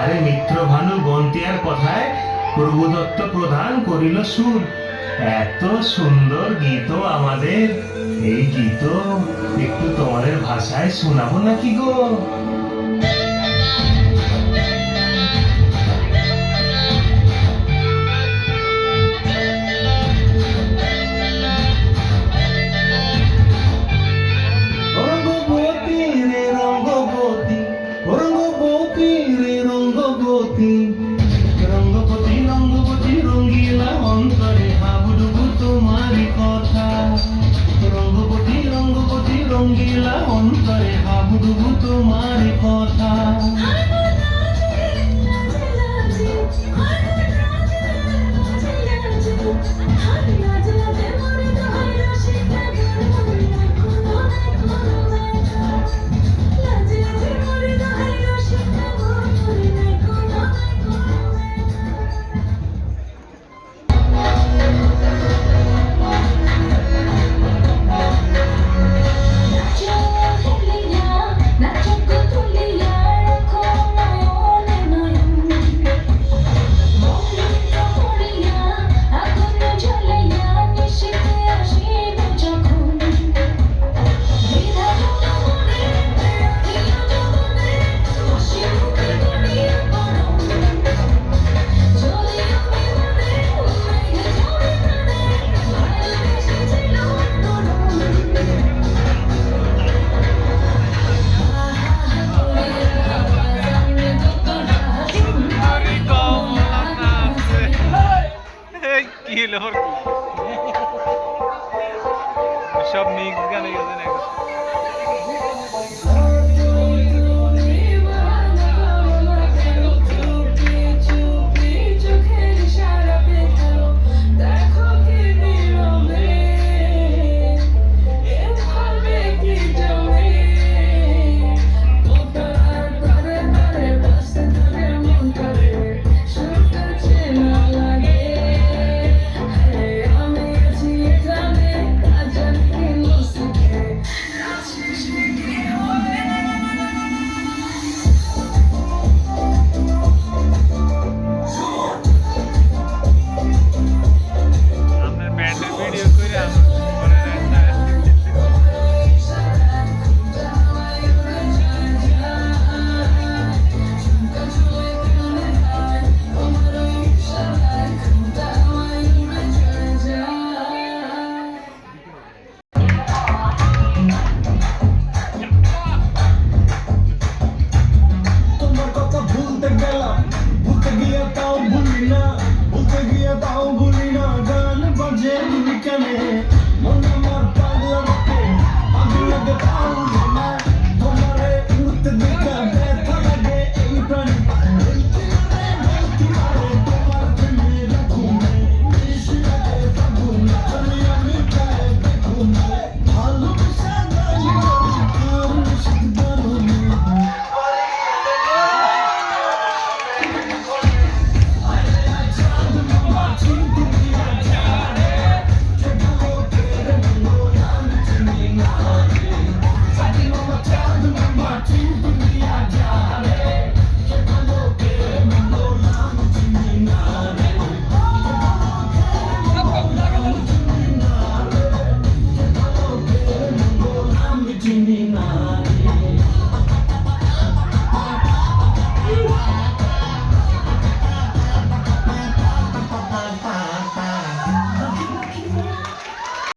আরে মিত্র ভানু বন্তিয়ার কথায় প্রভুদত্ত প্রদান করিল সুর। এত সুন্দর গীত আমাদের। এই গীত একটু তোমাদের ভাষায় শোনাবো নাকি গো? kilo or सब मीग का नहीं होता